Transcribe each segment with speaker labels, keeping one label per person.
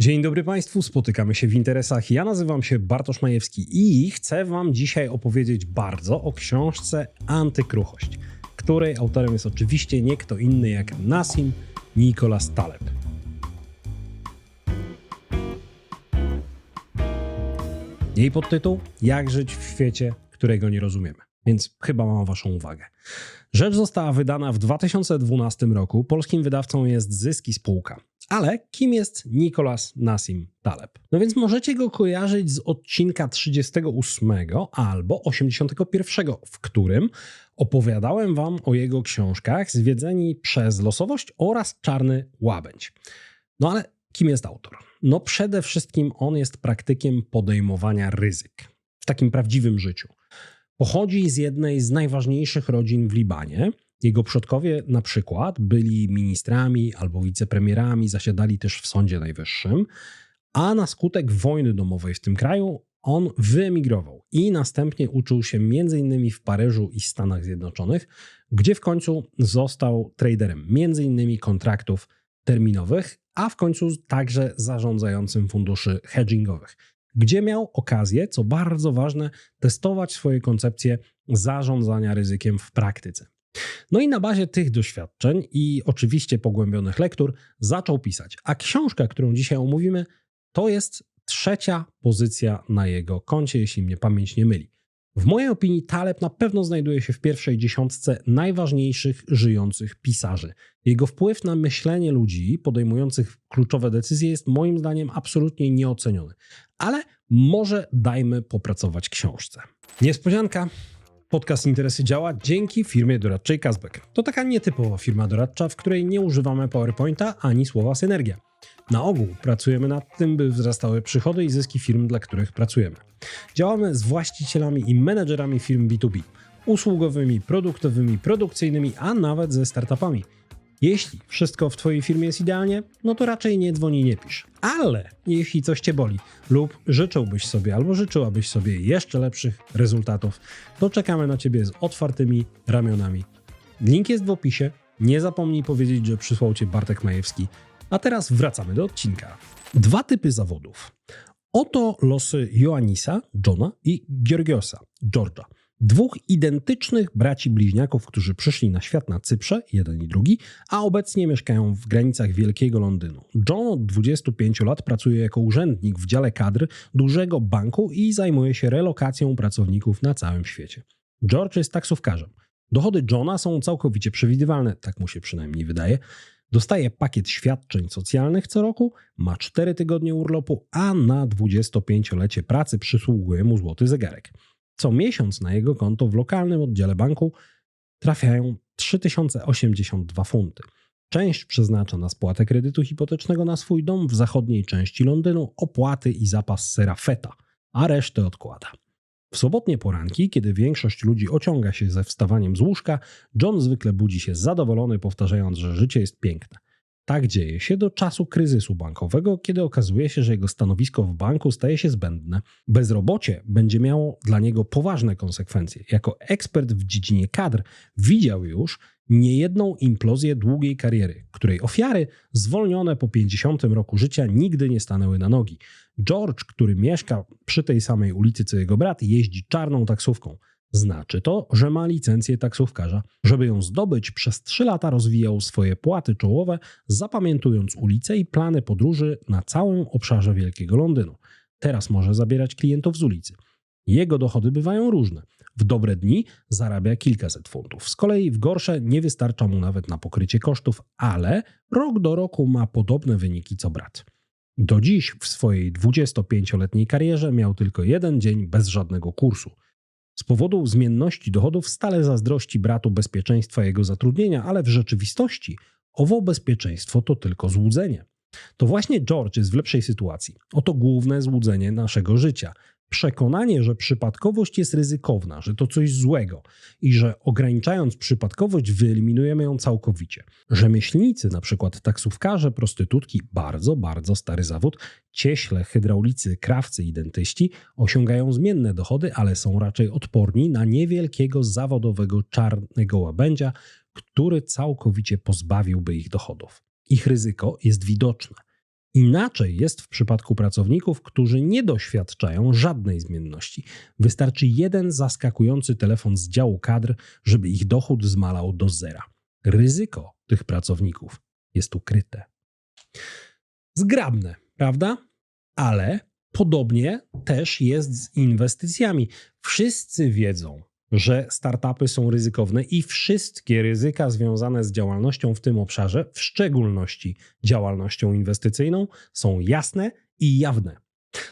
Speaker 1: Dzień dobry Państwu, spotykamy się w interesach. Ja nazywam się Bartosz Majewski i chcę Wam dzisiaj opowiedzieć bardzo o książce Antykruchość, której autorem jest oczywiście nie kto inny jak Nassim Nicholas Taleb. Jej podtytuł Jak żyć w świecie, którego nie rozumiemy. Więc chyba mam Waszą uwagę. Rzecz została wydana w 2012 roku. Polskim wydawcą jest Zyski Spółka. Ale kim jest Nicolas Nassim Taleb? No więc możecie go kojarzyć z odcinka 38 albo 81, w którym opowiadałem wam o jego książkach Zwiedzeni przez losowość oraz Czarny Łabędź. No ale kim jest autor? No przede wszystkim on jest praktykiem podejmowania ryzyk w takim prawdziwym życiu. Pochodzi z jednej z najważniejszych rodzin w Libanie. Jego przodkowie na przykład byli ministrami albo wicepremierami, zasiadali też w Sądzie Najwyższym, a na skutek wojny domowej w tym kraju on wyemigrował i następnie uczył się m.in. w Paryżu i Stanach Zjednoczonych, gdzie w końcu został traderem m.in. kontraktów terminowych, a w końcu także zarządzającym funduszy hedgingowych gdzie miał okazję, co bardzo ważne, testować swoje koncepcje zarządzania ryzykiem w praktyce. No i na bazie tych doświadczeń i oczywiście pogłębionych lektur zaczął pisać. A książka, którą dzisiaj omówimy, to jest trzecia pozycja na jego koncie, jeśli mnie pamięć nie myli. W mojej opinii Taleb na pewno znajduje się w pierwszej dziesiątce najważniejszych żyjących pisarzy. Jego wpływ na myślenie ludzi podejmujących kluczowe decyzje jest moim zdaniem absolutnie nieoceniony. Ale może dajmy popracować książce. Niespodzianka. Podcast Interesy działa dzięki firmie doradczej Kazbek. To taka nietypowa firma doradcza, w której nie używamy PowerPointa ani słowa synergia. Na ogół pracujemy nad tym, by wzrastały przychody i zyski firm, dla których pracujemy. Działamy z właścicielami i menedżerami firm B2B, usługowymi, produktowymi, produkcyjnymi, a nawet ze startupami. Jeśli wszystko w Twojej firmie jest idealnie, no to raczej nie dzwoni, nie pisz. Ale jeśli coś Cię boli lub życzyłbyś sobie albo życzyłabyś sobie jeszcze lepszych rezultatów, to czekamy na Ciebie z otwartymi ramionami. Link jest w opisie. Nie zapomnij powiedzieć, że przysłał Cię Bartek Majewski. A teraz wracamy do odcinka. Dwa typy zawodów. Oto losy Joannisa, Johna i Georgiosa, Georgia. Dwóch identycznych braci bliźniaków, którzy przyszli na świat na Cyprze, jeden i drugi, a obecnie mieszkają w granicach Wielkiego Londynu. John od 25 lat pracuje jako urzędnik w dziale kadr dużego banku i zajmuje się relokacją pracowników na całym świecie. George jest taksówkarzem. Dochody Johna są całkowicie przewidywalne, tak mu się przynajmniej wydaje. Dostaje pakiet świadczeń socjalnych co roku, ma 4 tygodnie urlopu, a na 25-lecie pracy przysługuje mu złoty zegarek. Co miesiąc na jego konto w lokalnym oddziale banku trafiają 3082 funty. Część przeznacza na spłatę kredytu hipotecznego na swój dom w zachodniej części Londynu, opłaty i zapas sera feta, a resztę odkłada. W sobotnie poranki, kiedy większość ludzi ociąga się ze wstawaniem z łóżka, John zwykle budzi się zadowolony, powtarzając, że życie jest piękne. Tak dzieje się do czasu kryzysu bankowego, kiedy okazuje się, że jego stanowisko w banku staje się zbędne. Bezrobocie będzie miało dla niego poważne konsekwencje. Jako ekspert w dziedzinie kadr widział już niejedną implozję długiej kariery, której ofiary, zwolnione po 50 roku życia, nigdy nie stanęły na nogi. George, który mieszka przy tej samej ulicy co jego brat, jeździ czarną taksówką. Znaczy to, że ma licencję taksówkarza. Żeby ją zdobyć, przez 3 lata rozwijał swoje płaty czołowe, zapamiętując ulice i plany podróży na całym obszarze Wielkiego Londynu. Teraz może zabierać klientów z ulicy. Jego dochody bywają różne. W dobre dni zarabia kilkaset funtów. Z kolei w gorsze nie wystarcza mu nawet na pokrycie kosztów, ale rok do roku ma podobne wyniki co brat. Do dziś w swojej 25-letniej karierze miał tylko jeden dzień bez żadnego kursu. Z powodu zmienności dochodów stale zazdrości bratu bezpieczeństwa jego zatrudnienia, ale w rzeczywistości owo bezpieczeństwo to tylko złudzenie. To właśnie George jest w lepszej sytuacji. Oto główne złudzenie naszego życia przekonanie, że przypadkowość jest ryzykowna, że to coś złego i że ograniczając przypadkowość wyeliminujemy ją całkowicie. Rzemieślnicy, na przykład taksówkarze, prostytutki, bardzo, bardzo stary zawód, cieśle, hydraulicy, krawcy i dentyści osiągają zmienne dochody, ale są raczej odporni na niewielkiego zawodowego czarnego łabędzia, który całkowicie pozbawiłby ich dochodów. Ich ryzyko jest widoczne. Inaczej jest w przypadku pracowników, którzy nie doświadczają żadnej zmienności. Wystarczy jeden zaskakujący telefon z działu kadr, żeby ich dochód zmalał do zera. Ryzyko tych pracowników jest ukryte. Zgrabne, prawda? Ale podobnie też jest z inwestycjami. Wszyscy wiedzą, że startupy są ryzykowne i wszystkie ryzyka związane z działalnością w tym obszarze, w szczególności działalnością inwestycyjną, są jasne i jawne.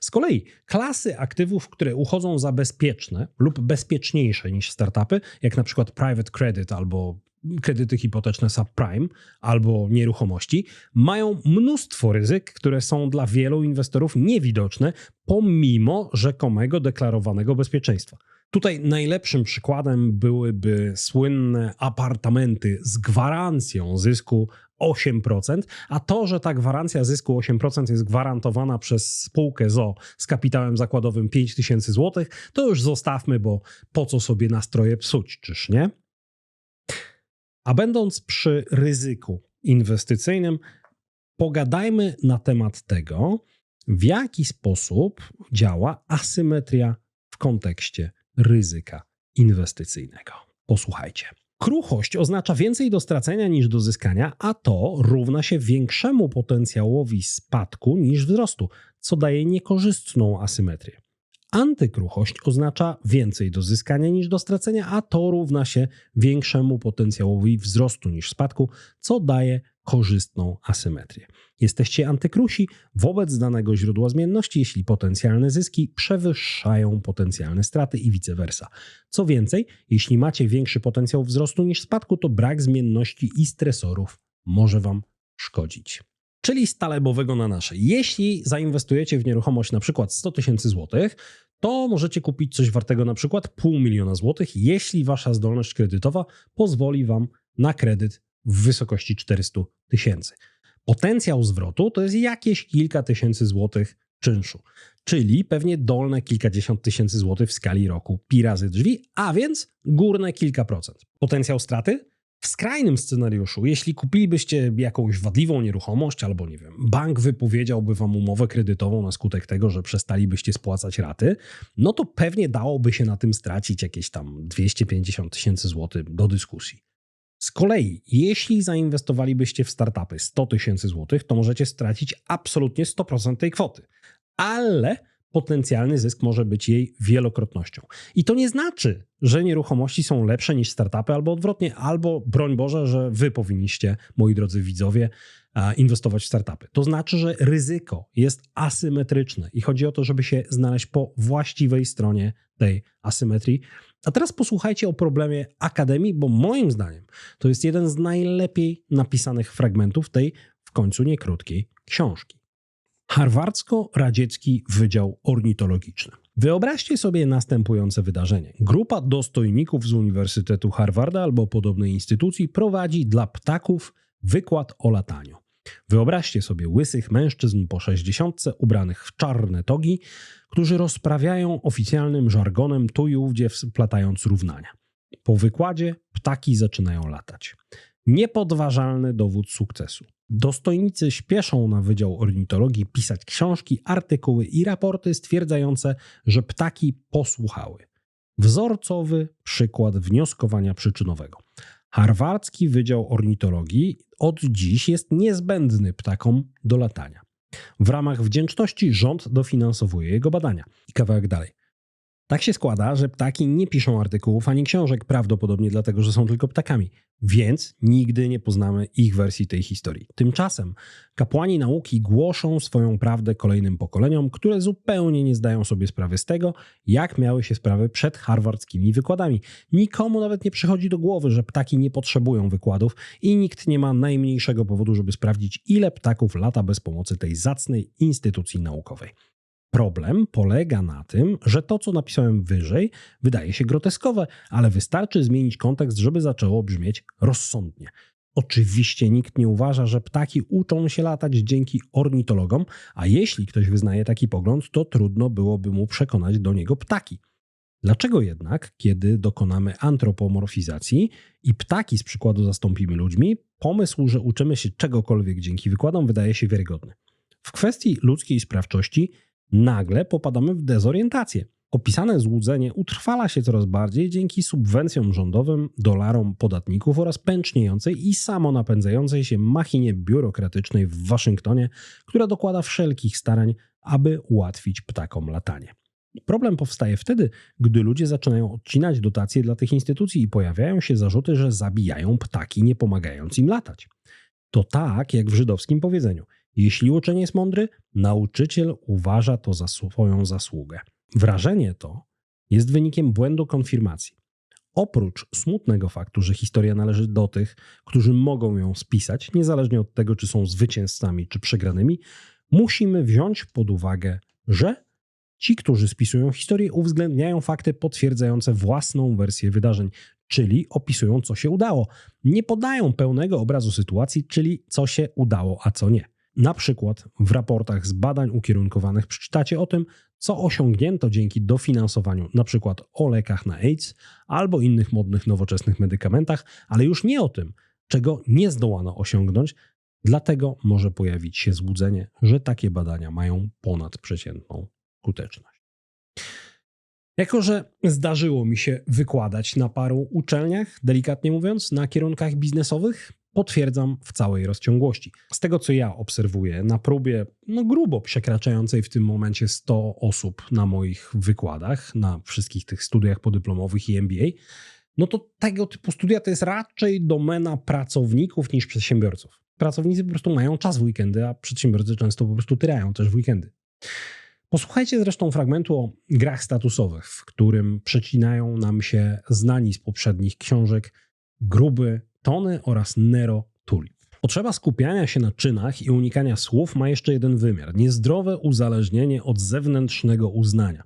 Speaker 1: Z kolei klasy aktywów, które uchodzą za bezpieczne lub bezpieczniejsze niż startupy, jak na przykład private credit albo kredyty hipoteczne subprime albo nieruchomości, mają mnóstwo ryzyk, które są dla wielu inwestorów niewidoczne, pomimo rzekomego deklarowanego bezpieczeństwa. Tutaj najlepszym przykładem byłyby słynne apartamenty z gwarancją zysku 8%, a to, że ta gwarancja zysku 8% jest gwarantowana przez spółkę ZO z kapitałem zakładowym 5000 zł, to już zostawmy, bo po co sobie nastroje psuć, czyż nie? A będąc przy ryzyku inwestycyjnym, pogadajmy na temat tego, w jaki sposób działa asymetria w kontekście ryzyka inwestycyjnego. Posłuchajcie. Kruchość oznacza więcej do stracenia niż do zyskania, a to równa się większemu potencjałowi spadku niż wzrostu, co daje niekorzystną asymetrię. Antykruchość oznacza więcej do zyskania niż do stracenia, a to równa się większemu potencjałowi wzrostu niż spadku, co daje korzystną asymetrię. Jesteście antykrusi wobec danego źródła zmienności, jeśli potencjalne zyski przewyższają potencjalne straty i vice versa. Co więcej, jeśli macie większy potencjał wzrostu niż spadku, to brak zmienności i stresorów może Wam szkodzić. Czyli z talebowego na nasze. Jeśli zainwestujecie w nieruchomość na przykład 100 tysięcy złotych, to możecie kupić coś wartego na przykład pół miliona złotych, jeśli Wasza zdolność kredytowa pozwoli Wam na kredyt w wysokości 400 tysięcy. Potencjał zwrotu to jest jakieś kilka tysięcy złotych czynszu, czyli pewnie dolne kilkadziesiąt tysięcy złotych w skali roku pi razy drzwi, a więc górne kilka procent. Potencjał straty? W skrajnym scenariuszu, jeśli kupilibyście jakąś wadliwą nieruchomość, albo nie wiem, bank wypowiedziałby wam umowę kredytową na skutek tego, że przestalibyście spłacać raty, no to pewnie dałoby się na tym stracić jakieś tam 250 tysięcy złotych do dyskusji. Z kolei, jeśli zainwestowalibyście w startupy 100 tysięcy złotych, to możecie stracić absolutnie 100% tej kwoty. Ale potencjalny zysk może być jej wielokrotnością. I to nie znaczy, że nieruchomości są lepsze niż startupy, albo odwrotnie, albo broń Boże, że wy powinniście, moi drodzy widzowie, inwestować w startupy. To znaczy, że ryzyko jest asymetryczne i chodzi o to, żeby się znaleźć po właściwej stronie tej asymetrii. A teraz posłuchajcie o problemie akademii, bo moim zdaniem to jest jeden z najlepiej napisanych fragmentów tej w końcu niekrótkiej książki. Harwardzko-Radziecki Wydział Ornitologiczny. Wyobraźcie sobie następujące wydarzenie. Grupa dostojników z Uniwersytetu Harvarda albo podobnej instytucji prowadzi dla ptaków wykład o lataniu. Wyobraźcie sobie łysych mężczyzn po sześćdziesiątce ubranych w czarne togi, którzy rozprawiają oficjalnym żargonem tu i ówdzie wplatając równania. Po wykładzie ptaki zaczynają latać. Niepodważalny dowód sukcesu. Dostojnicy śpieszą na Wydział Ornitologii pisać książki, artykuły i raporty stwierdzające, że ptaki posłuchały. Wzorcowy przykład wnioskowania przyczynowego. Harwardzki Wydział Ornitologii od dziś jest niezbędny ptakom do latania. W ramach wdzięczności rząd dofinansowuje jego badania. I kawałek dalej. Tak się składa, że ptaki nie piszą artykułów ani książek, prawdopodobnie dlatego, że są tylko ptakami, więc nigdy nie poznamy ich wersji tej historii. Tymczasem kapłani nauki głoszą swoją prawdę kolejnym pokoleniom, które zupełnie nie zdają sobie sprawy z tego, jak miały się sprawy przed harwardzkimi wykładami. Nikomu nawet nie przychodzi do głowy, że ptaki nie potrzebują wykładów i nikt nie ma najmniejszego powodu, żeby sprawdzić, ile ptaków lata bez pomocy tej zacnej instytucji naukowej. Problem polega na tym, że to, co napisałem wyżej, wydaje się groteskowe, ale wystarczy zmienić kontekst, żeby zaczęło brzmieć rozsądnie. Oczywiście nikt nie uważa, że ptaki uczą się latać dzięki ornitologom, a jeśli ktoś wyznaje taki pogląd, to trudno byłoby mu przekonać do niego ptaki. Dlaczego jednak, kiedy dokonamy antropomorfizacji i ptaki z przykładu zastąpimy ludźmi, pomysł, że uczymy się czegokolwiek dzięki wykładom, wydaje się wiarygodny? W kwestii ludzkiej sprawczości nagle popadamy w dezorientację. Opisane złudzenie utrwala się coraz bardziej dzięki subwencjom rządowym, dolarom podatników oraz pęczniejącej i samonapędzającej się machinie biurokratycznej w Waszyngtonie, która dokłada wszelkich starań, aby ułatwić ptakom latanie. Problem powstaje wtedy, gdy ludzie zaczynają odcinać dotacje dla tych instytucji i pojawiają się zarzuty, że zabijają ptaki, nie pomagając im latać. To tak, jak w żydowskim powiedzeniu: jeśli uczeń jest mądry, nauczyciel uważa to za swoją zasługę. Wrażenie to jest wynikiem błędu konfirmacji. Oprócz smutnego faktu, że historia należy do tych, którzy mogą ją spisać, niezależnie od tego, czy są zwycięzcami, czy przegranymi, musimy wziąć pod uwagę, że ci, którzy spisują historię, uwzględniają fakty potwierdzające własną wersję wydarzeń, czyli opisują, co się udało. Nie podają pełnego obrazu sytuacji, czyli co się udało, a co nie. Na przykład w raportach z badań ukierunkowanych przeczytacie o tym, co osiągnięto dzięki dofinansowaniu np. o lekach na AIDS albo innych modnych nowoczesnych medykamentach, ale już nie o tym, czego nie zdołano osiągnąć, dlatego może pojawić się złudzenie, że takie badania mają ponadprzeciętną skuteczność. Jako, że zdarzyło mi się wykładać na paru uczelniach, delikatnie mówiąc, na kierunkach biznesowych, potwierdzam w całej rozciągłości. Z tego, co ja obserwuję na próbie, no grubo przekraczającej w tym momencie 100 osób na moich wykładach, na wszystkich tych studiach podyplomowych i MBA, no to tego typu studia to jest raczej domena pracowników niż przedsiębiorców. Pracownicy po prostu mają czas w weekendy, a przedsiębiorcy często po prostu tyrają też w weekendy. Posłuchajcie zresztą fragmentu o grach statusowych, w którym przecinają nam się znani z poprzednich książek Gruby, Tony oraz Nero Tulip. Potrzeba skupiania się na czynach i unikania słów ma jeszcze jeden wymiar niezdrowe uzależnienie od zewnętrznego uznania.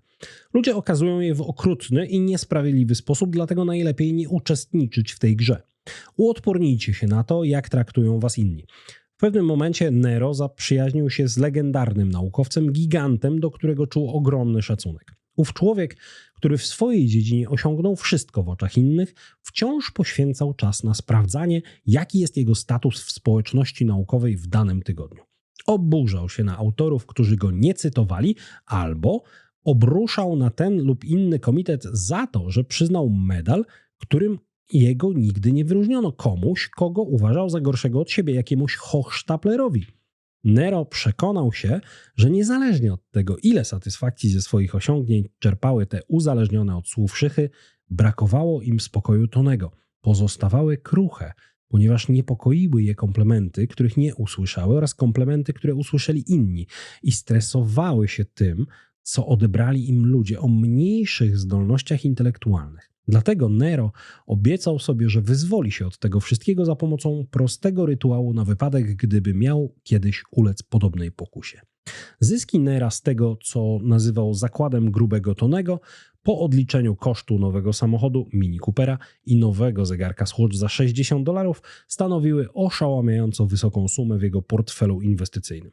Speaker 1: Ludzie okazują je w okrutny i niesprawiedliwy sposób, dlatego najlepiej nie uczestniczyć w tej grze. Uodpornijcie się na to, jak traktują was inni. W pewnym momencie Nero zaprzyjaźnił się z legendarnym naukowcem, gigantem, do którego czuł ogromny szacunek. Ów człowiek, który w swojej dziedzinie osiągnął wszystko w oczach innych, wciąż poświęcał czas na sprawdzanie, jaki jest jego status w społeczności naukowej w danym tygodniu. Oburzał się na autorów, którzy go nie cytowali, albo obruszał na ten lub inny komitet za to, że przyznał medal, którym jego nigdy nie wyróżniono komuś, kogo uważał za gorszego od siebie, jakiemuś Hochstaplerowi. Nero przekonał się, że niezależnie od tego, ile satysfakcji ze swoich osiągnięć czerpały te uzależnione od słów szychy, brakowało im spokoju tonego. Pozostawały kruche, ponieważ niepokoiły je komplementy, których nie usłyszały, oraz komplementy, które usłyszeli inni, i stresowały się tym, co odebrali im ludzie o mniejszych zdolnościach intelektualnych. Dlatego Nero obiecał sobie, że wyzwoli się od tego wszystkiego za pomocą prostego rytuału na wypadek, gdyby miał kiedyś ulec podobnej pokusie. Zyski Nera z tego, co nazywał zakładem grubego Tonego, po odliczeniu kosztu nowego samochodu Mini Coopera i nowego zegarka Swatch za 60 dolarów stanowiły oszałamiająco wysoką sumę w jego portfelu inwestycyjnym.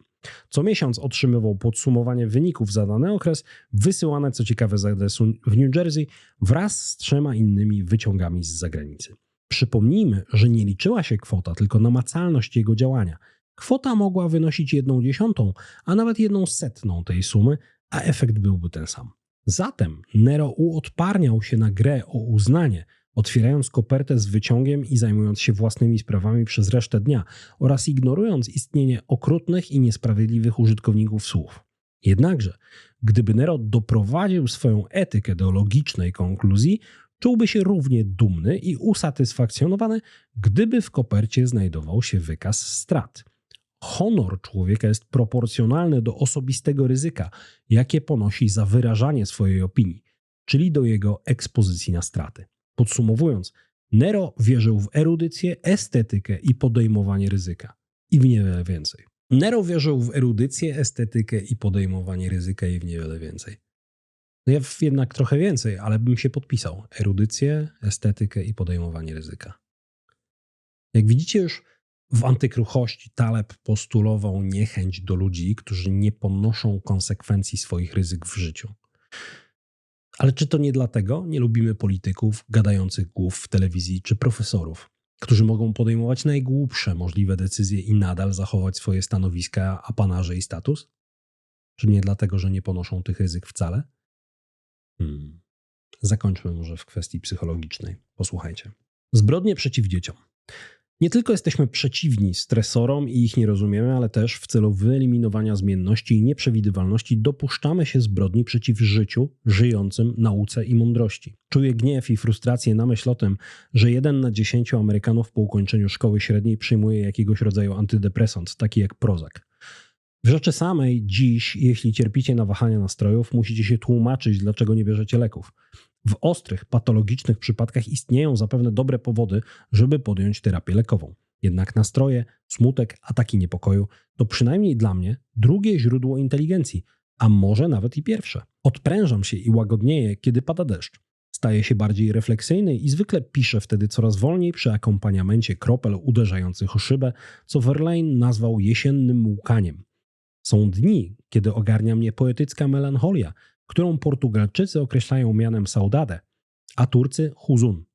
Speaker 1: Co miesiąc otrzymywał podsumowanie wyników za dany okres, wysyłane co ciekawe z adresu w New Jersey wraz z trzema innymi wyciągami z zagranicy. Przypomnijmy, że nie liczyła się kwota, tylko namacalność jego działania. Kwota mogła wynosić jedną dziesiątą, a nawet jedną setną tej sumy, a efekt byłby ten sam. Zatem Nero uodparniał się na grę o uznanie, otwierając kopertę z wyciągiem i zajmując się własnymi sprawami przez resztę dnia oraz ignorując istnienie okrutnych i niesprawiedliwych użytkowników słów. Jednakże, gdyby Nero doprowadził swoją etykę do logicznej konkluzji, czułby się równie dumny i usatysfakcjonowany, gdyby w kopercie znajdował się wykaz strat. Honor człowieka jest proporcjonalny do osobistego ryzyka, jakie ponosi za wyrażanie swojej opinii, czyli do jego ekspozycji na straty. Podsumowując, Nero wierzył w erudycję, estetykę i podejmowanie ryzyka. I w niewiele więcej. Nero wierzył w erudycję, estetykę i podejmowanie ryzyka i w niewiele więcej. No ja jednak trochę więcej, ale bym się podpisał. Erudycję, estetykę i podejmowanie ryzyka. Jak widzicie już w antykruchości Taleb postulował niechęć do ludzi, którzy nie ponoszą konsekwencji swoich ryzyk w życiu. Ale czy to nie dlatego nie lubimy polityków, gadających głów w telewizji czy profesorów? którzy mogą podejmować najgłupsze możliwe decyzje i nadal zachować swoje stanowiska, apanarze i status? Czy nie dlatego, że nie ponoszą tych ryzyk wcale? Hmm. Zakończmy może w kwestii psychologicznej. Posłuchajcie. Zbrodnie przeciw dzieciom. Nie tylko jesteśmy przeciwni stresorom i ich nie rozumiemy, ale też w celu wyeliminowania zmienności i nieprzewidywalności dopuszczamy się zbrodni przeciw życiu, żyjącym, nauce i mądrości. Czuję gniew i frustrację na myśl o tym, że jeden na dziesięciu Amerykanów po ukończeniu szkoły średniej przyjmuje jakiegoś rodzaju antydepresant, taki jak Prozac. W rzeczy samej dziś, jeśli cierpicie na wahania nastrojów, musicie się tłumaczyć, dlaczego nie bierzecie leków. W ostrych, patologicznych przypadkach istnieją zapewne dobre powody, żeby podjąć terapię lekową. Jednak nastroje, smutek, ataki niepokoju to przynajmniej dla mnie drugie źródło inteligencji, a może nawet i pierwsze. Odprężam się i łagodnieję, kiedy pada deszcz. Staję się bardziej refleksyjny i zwykle piszę wtedy coraz wolniej przy akompaniamencie kropel uderzających o szybę, co Verlaine nazwał jesiennym łkaniem. Są dni, kiedy ogarnia mnie poetycka melancholia, którą Portugalczycy określają mianem saudade, a Turcy huzun,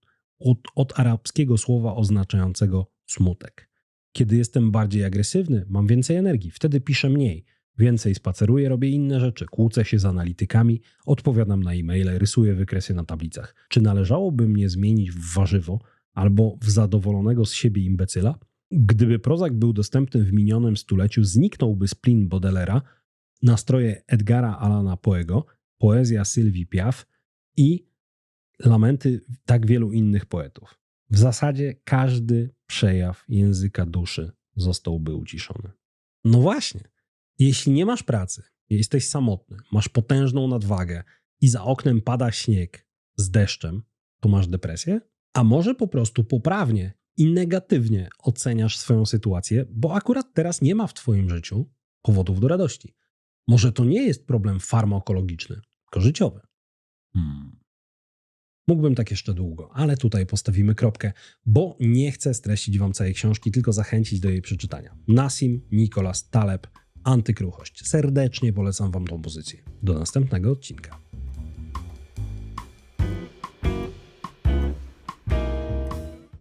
Speaker 1: od, od arabskiego słowa oznaczającego smutek. Kiedy jestem bardziej agresywny, mam więcej energii, wtedy piszę mniej, więcej spaceruję, robię inne rzeczy, kłócę się z analitykami, odpowiadam na e-maile, rysuję wykresy na tablicach. Czy należałoby mnie zmienić w warzywo albo w zadowolonego z siebie imbecyla? Gdyby Prozak był dostępny w minionym stuleciu, zniknąłby splin Baudelaire'a, nastroje Edgara Alana Poego, poezja Sylwii Piaf i lamenty tak wielu innych poetów. W zasadzie każdy przejaw języka duszy zostałby uciszony. No właśnie, jeśli nie masz pracy, jesteś samotny, masz potężną nadwagę i za oknem pada śnieg z deszczem, to masz depresję? A może po prostu poprawnie i negatywnie oceniasz swoją sytuację, bo akurat teraz nie ma w Twoim życiu powodów do radości. Może to nie jest problem farmakologiczny, tylko życiowy. Hmm. Mógłbym tak jeszcze długo, ale tutaj postawimy kropkę, bo nie chcę streścić Wam całej książki, tylko zachęcić do jej przeczytania. Nasim Nicolas Taleb, Antykruchość. Serdecznie polecam Wam tą pozycję. Do następnego odcinka.